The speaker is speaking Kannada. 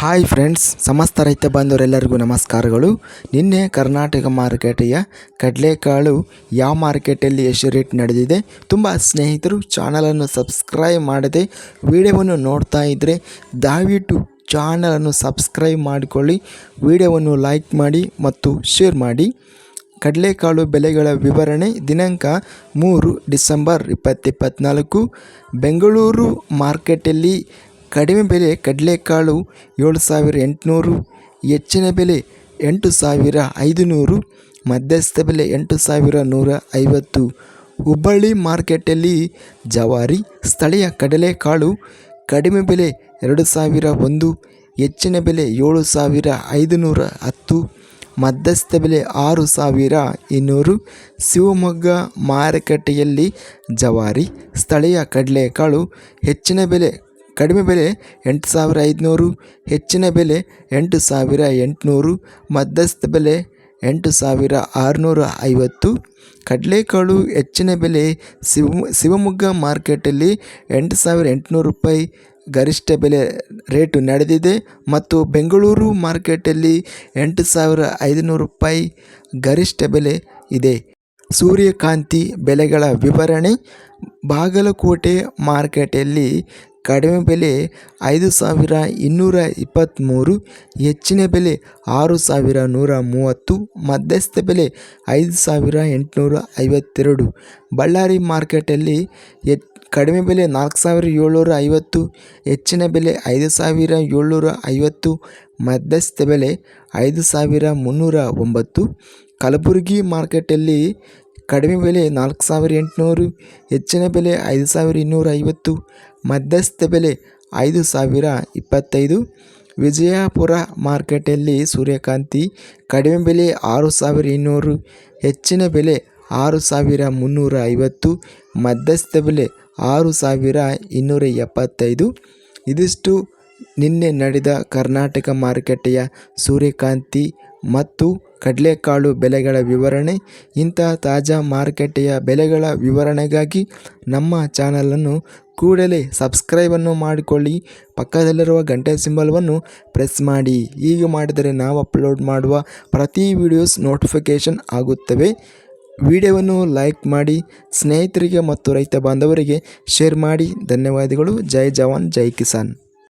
ಹಾಯ್ ಫ್ರೆಂಡ್ಸ್, ಸಮಸ್ತ ರೈತ ಬಾಂಧವರೆಲ್ಲರಿಗೂ ನಮಸ್ಕಾರಗಳು. ನಿನ್ನೆ ಕರ್ನಾಟಕ ಮಾರುಕಟ್ಟೆಯ ಕಡಲೆಕಾಳು ಯಾವ ಮಾರ್ಕೆಟಲ್ಲಿ ಎಷ್ಟು ರೇಟ್ ನಡೆದಿದೆ ತುಂಬ ಸ್ನೇಹಿತರು ಚಾನಲನ್ನು ಸಬ್ಸ್ಕ್ರೈಬ್ ಮಾಡದೆ ವಿಡಿಯೋವನ್ನು ನೋಡ್ತಾ ಇದ್ದರೆ ದಯವಿಟ್ಟು ಚಾನಲನ್ನು ಸಬ್ಸ್ಕ್ರೈಬ್ ಮಾಡಿಕೊಳ್ಳಿ, ವಿಡಿಯೋವನ್ನು ಲೈಕ್ ಮಾಡಿ ಮತ್ತು ಶೇರ್ ಮಾಡಿ. ಕಡಲೆಕಾಳು ಬೆಲೆಗಳ ವಿವರಣೆ ದಿನಾಂಕ ಮೂರು ಡಿಸೆಂಬರ್ ಇಪ್ಪತ್ತಿಪ್ಪತ್ನಾಲ್ಕು ಬೆಂಗಳೂರು ಮಾರ್ಕೆಟಲ್ಲಿ ಕಡಿಮೆ ಬೆಲೆ ಕಡಲೆಕಾಳು ಏಳು ಸಾವಿರ ಎಂಟುನೂರು, ಹೆಚ್ಚಿನ ಬೆಲೆ ಎಂಟು ಸಾವಿರ ಐದುನೂರು, ಮಧ್ಯಸ್ಥ ಬೆಲೆ ಎಂಟು ಸಾವಿರ ನೂರ ಐವತ್ತು. ಹುಬ್ಬಳ್ಳಿ ಮಾರ್ಕೆಟಲ್ಲಿ ಜವಾರಿ, ಸ್ಥಳೀಯ ಕಡಲೆಕಾಳು ಕಡಿಮೆ ಬೆಲೆ ಎರಡು ಸಾವಿರ ಒಂದು, ಹೆಚ್ಚಿನ ಬೆಲೆ ಏಳು ಸಾವಿರ ಐದುನೂರ ಹತ್ತು, ಮಧ್ಯಸ್ಥ ಬೆಲೆ ಆರು ಸಾವಿರ ಇನ್ನೂರು. ಶಿವಮೊಗ್ಗ ಮಾರುಕಟ್ಟೆಯಲ್ಲಿ ಜವಾರಿ, ಸ್ಥಳೀಯ ಕಡಲೆಕಾಳು ಹೆಚ್ಚಿನ ಬೆಲೆ ಕಡಿಮೆ ಬೆಲೆ ಎಂಟು ಸಾವಿರ ಐದುನೂರು ಹೆಚ್ಚಿನ ಬೆಲೆ ಎಂಟು ಸಾವಿರ ಎಂಟುನೂರು ಮಧ್ಯಸ್ಥ ಬೆಲೆ ಎಂಟು ಸಾವಿರ ಆರುನೂರ ಐವತ್ತು ಕಡಲೆಕಾಳು ಹೆಚ್ಚಿನ ಬೆಲೆ ಶಿವ ಶಿವಮೊಗ್ಗ ಮಾರ್ಕೆಟಲ್ಲಿ ಎಂಟು ಸಾವಿರ ಎಂಟುನೂರು ರೂಪಾಯಿ ಗರಿಷ್ಠ ಬೆಲೆ ರೇಟು ನಡೆದಿದೆ ಮತ್ತು ಬೆಂಗಳೂರು ಮಾರ್ಕೆಟಲ್ಲಿ ಎಂಟು ಸಾವಿರ ಐದುನೂರು ರೂಪಾಯಿ ಗರಿಷ್ಠ ಬೆಲೆ ಇದೆ. ಸೂರ್ಯಕಾಂತಿ ಬೆಲೆಗಳ ವಿವರಣೆ ಬಾಗಲಕೋಟೆ ಮಾರ್ಕೆಟಲ್ಲಿ ಕಡಿಮೆ ಬೆಲೆ ಐದು ಸಾವಿರ ಇನ್ನೂರ ಇಪ್ಪತ್ತ್ಮೂರು ಹೆಚ್ಚಿನ ಬೆಲೆ ಆರು ಸಾವಿರ ನೂರ ಮೂವತ್ತು, ಮಧ್ಯಸ್ಥ ಬೆಲೆ ಐದು ಸಾವಿರ ಎಂಟುನೂರ ಐವತ್ತೆರಡು. ಬಳ್ಳಾರಿ ಮಾರ್ಕೆಟಲ್ಲಿ ಎಚ್ ಕಡಿಮೆ ಬೆಲೆ ನಾಲ್ಕು ಸಾವಿರ ಏಳ್ನೂರ ಐವತ್ತು, ಹೆಚ್ಚಿನ ಬೆಲೆ ಐದು ಸಾವಿರ ಏಳ್ನೂರ ಐವತ್ತು, ಮಧ್ಯಸ್ಥ ಬೆಲೆ ಐದು ಸಾವಿರ ಮುನ್ನೂರ ಒಂಬತ್ತು. ಕಲಬುರಗಿ ಮಾರ್ಕೆಟಲ್ಲಿ ಕಡಿಮೆ ಬೆಲೆ ನಾಲ್ಕು ಸಾವಿರ ಎಂಟುನೂರು, ಹೆಚ್ಚಿನ ಬೆಲೆ ಐದು ಸಾವಿರ ಇನ್ನೂರ ಐವತ್ತು ಮಧ್ಯಸ್ಥ ಬೆಲೆ ಐದು ಸಾವಿರ ಇಪ್ಪತ್ತೈದು. ವಿಜಯಪುರ ಮಾರ್ಕೆಟಲ್ಲಿ ಸೂರ್ಯಕಾಂತಿ ಕಡಿಮೆ ಬೆಲೆ ಆರು ಸಾವಿರ ಇನ್ನೂರು, ಹೆಚ್ಚಿನ ಬೆಲೆ ಆರು ಸಾವಿರ ಮುನ್ನೂರ ಐವತ್ತು ಮಧ್ಯಸ್ಥ ಬೆಲೆ ಆರು ಸಾವಿರ ಇನ್ನೂರ ಎಪ್ಪತ್ತೈದು ಇದಿಷ್ಟು ನಿನ್ನೆ ನಡೆದ ಕರ್ನಾಟಕ ಮಾರುಕಟ್ಟೆಯ ಸೂರ್ಯಕಾಂತಿ ಮತ್ತು ಕಡಲೆಕಾಳು ಬೆಲೆಗಳ ವಿವರಣೆ, ಇಂತಹ ತಾಜಾ ಮಾರುಕಟ್ಟೆಯ ಬೆಲೆಗಳ ವಿವರಣೆಗಾಗಿ ನಮ್ಮ ಚಾನಲನ್ನು ಕೂಡಲೇ ಸಬ್ಸ್ಕ್ರೈಬನ್ನು ಮಾಡಿಕೊಳ್ಳಿ. ಪಕ್ಕದಲ್ಲಿರುವ ಗಂಟೆ ಸಿಂಬಲ್ವನ್ನು ಪ್ರೆಸ್ ಮಾಡಿ. ಹೀಗೆ ಮಾಡಿದರೆ ನಾವು ಅಪ್ಲೋಡ್ ಮಾಡುವ ಪ್ರತಿ ವಿಡಿಯೋಸ್ ನೋಟಿಫಿಕೇಷನ್ ಆಗುತ್ತವೆ. ವಿಡಿಯೋವನ್ನು ಲೈಕ್ ಮಾಡಿ, ಸ್ನೇಹಿತರಿಗೆ ಮತ್ತು ರೈತ ಬಾಂಧವರಿಗೆ ಶೇರ್ ಮಾಡಿ. ಧನ್ಯವಾದಗಳು. ಜೈ ಜವಾನ್, ಜೈ ಕಿಸಾನ್.